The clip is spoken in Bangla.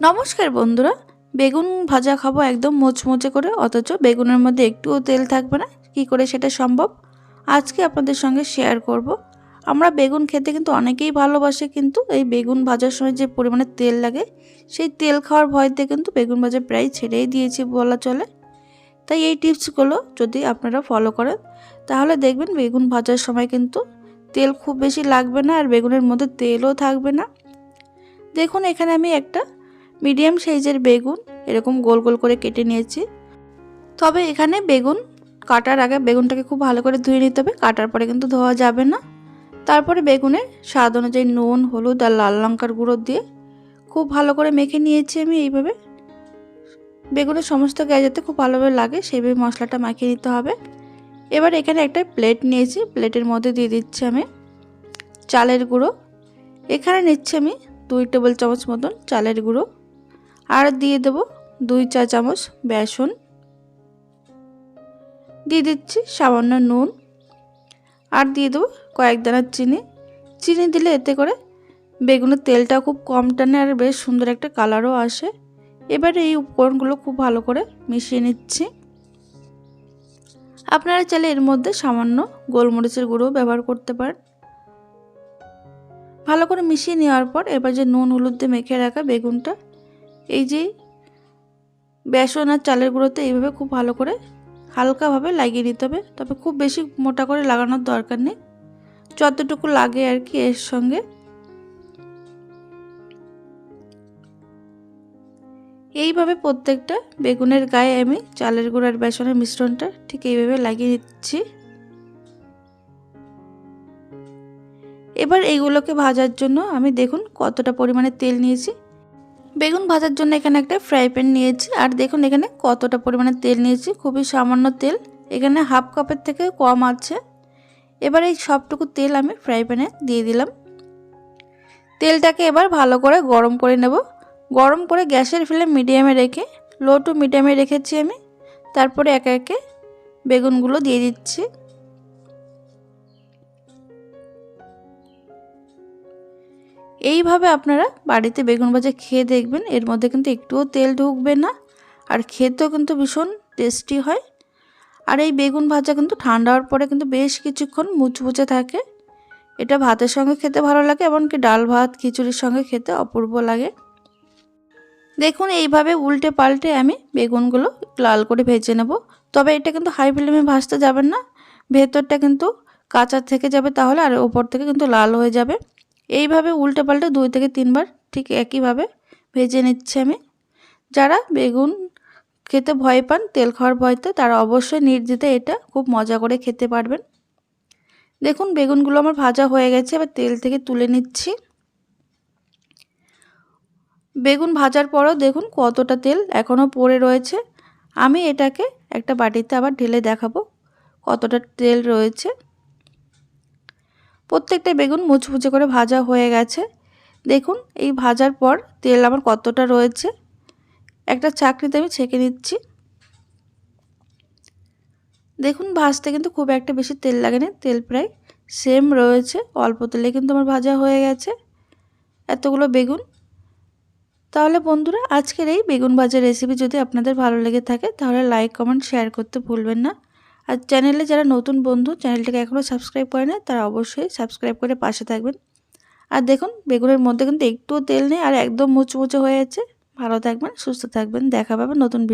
নমস্কার বন্ধুরা, বেগুন ভাজা খাব একদম মোচমোচে করে, অথচ বেগুনের মধ্যে একটুও তেল থাকবে না, কি করে সেটা সম্ভব? আজকে আপনাদের সঙ্গে শেয়ার করব। আমরা বেগুন খেতে কিন্তু অনেকেই ভালোবাসে, কিন্তু এই বেগুন ভাজার সময় যে পরিমাণে তেল লাগে, সেই তেল খাওয়ার ভয়তে কিন্তু বেগুন ভাজা প্রায় ছেড়েই দিয়েছি বলা চলে। তাই এই টিপসগুলো যদি আপনারা ফলো করেন, তাহলে দেখবেন বেগুন ভাজার সময় কিন্তু তেল খুব বেশি লাগবে না, আর বেগুনের মধ্যে তেলও থাকবে না। দেখুন, এখানে আমি একটা মিডিয়াম সাইজের বেগুন এরকম গোল গোল করে কেটে নিয়েছি। তবে এখানে বেগুন কাটার আগে বেগুনটাকে খুব ভালো করে ধুয়ে নিতে হবে, কাটার পরে কিন্তু ধোয়া যাবে না। তারপরে বেগুনে স্বাদ অনুযায়ী নুন, হলুদ আর লাল লঙ্কার গুঁড়ো দিয়ে খুব ভালো করে মেখে নিয়েছি আমি এইভাবে। বেগুনের সমস্ত গায়ে যাতে খুব ভালোভাবে লাগে সেইভাবে মশলাটা মাখিয়ে নিতে হবে। এবার এখানে একটা প্লেট নিয়েছি, প্লেটের মধ্যে দিয়ে দিচ্ছি আমি চালের গুঁড়ো। এখানে নিচ্ছি আমি দুই টেবিল চামচ মতন চালের গুঁড়ো। আর দিয়ে দেব দুই চা চামচ বেসন। দিয়ে দিচ্ছি সামান্য নুন। আর দিয়ে দেবো কয়েক দানার চিনি। চিনি দিলে এতে করে বেগুনের তেলটা খুব কম টানে আর বেশ সুন্দর একটা কালারও আসে। এবারে এই উপকরণগুলো খুব ভালো করে মিশিয়ে নিচ্ছি। আপনারা চাইলে এর মধ্যে সামান্য গোলমরিচের গুঁড়ো ব্যবহার করতে পারেন। ভালো করে মিশিয়ে নেওয়ার পর এবার যে নুন, হলুদ দিয়ে মেখে রাখা বেগুনটা এই যে বেসন আর চালের গুঁড়োতে এইভাবে খুব ভালো করে হালকাভাবে লাগিয়ে নিতে হবে। তবে খুব বেশি মোটা করে লাগানোর দরকার নেই। যতটুকু লাগে আর কি এর সঙ্গে। এইভাবে প্রত্যেকটা বেগুনের গায়ে আমি চালের গুঁড়ার বেসনের মিশ্রণটা ঠিক এইভাবে লাগিয়ে নিচ্ছি। এবার এইগুলোকে ভাজার জন্য আমি দেখুন কতটা পরিমাণে তেল নিয়েছি। বেগুন ভাজার জন্য এখানে একটা ফ্রাই প্যান নিয়েছি। আর দেখুন এখানে কতটা পরিমাণে তেল নিয়েছি। খুবই সামান্য তেল। এখানে হাফ কাপের থেকে কম আছে। এবার এই সবটুকু তেল আমি ফ্রাই প্যানে দিয়ে দিলাম। তেলটাকে এবার ভালো করে গরম করে নেব। গরম করে গ্যাসের ফ্লেম মিডিয়ামে রেখে লো টু মিডিয়ামে রেখেছি আমি। তারপরে একে একে বেগুনগুলো দিয়ে দিচ্ছি। এইভাবে আপনারা বাড়িতে বেগুন ভাজা খেয়ে দেখবেন। এর মধ্যে কিন্তু একটুও তেল ঢুকবে না। আর খেতেও কিন্তু ভীষণ টেস্টি হয়। আর এই বেগুন ভাজা কিন্তু ঠান্ডা হওয়ার পরে কিন্তু বেশ কিছুক্ষণ মুচমুচে থাকে। এটা ভাতের সঙ্গে খেতে ভালো লাগে এমনকি ডাল ভাত, খিচুড়ির সঙ্গে খেতে অপূর্ব লাগে। দেখুন, এইভাবে উল্টে পাল্টে আমি বেগুনগুলো লাল করে ভেজে নেব। তবে এটা কিন্তু হাই ফ্লেমে ভাজতে যাবেন না। ভেতরটা কিন্তু কাঁচা থেকে যাবে তাহলে আর ওপর থেকে কিন্তু লাল হয়ে যাবে। এইভাবে উল্টে পাল্টে দুই থেকে তিনবার ঠিক একইভাবে ভেজে নিচ্ছে আমি। যারা বেগুন খেতে ভয় পান, তেল খাওয়ার ভয়তে তারা অবশ্যই নির্দ্বিতে এটা খুব মজা করে খেতে পারবেন। দেখুন, বেগুনগুলো আমার ভাজা হয়ে গেছে, এবার তেল থেকে তুলে নিচ্ছি। বেগুন ভাজার পরও দেখুন কতটা তেল এখনও পড়ে রয়েছে। আমি এটাকে একটা বাটিতে আবার ঢেলে দেখাবো কতটা তেল রয়েছে। প্রত্যেকটা বেগুন মুচমুচে করে ভাজা হয়ে গেছে। দেখুন, এই ভাজার পর তেল আমার কতটা রয়েছে। একটা চাকরিতে আমি ছেঁকে নিচ্ছি। দেখুন, ভাজতে কিন্তু খুব একটা বেশি তেল লাগে না তেল প্রায় সেম রয়েছে। অল্প তেলে কিন্তু আমার ভাজা হয়ে গেছে। এতগুলো বেগুন। তাহলে বন্ধুরা, আজকের এই বেগুন ভাজার রেসিপি যদি আপনাদের ভালো লেগে থাকে, তাহলে লাইক কমেন্ট শেয়ার করতে ভুলবেন না। আর চ্যানেলে যারা নতুন বন্ধু, চ্যানেলটাকে এখনও সাবস্ক্রাইব করে না, তারা অবশ্যই সাবস্ক্রাইব করে পাশে থাকবেন। আর দেখুন, বেগুনের মধ্যে কিন্তু একটুও তেল নেই আর একদম মুচমুচে হয়ে আছে। ভালো থাকবেন, সুস্থ থাকবেন, দেখা পাবেন নতুন ভিডিও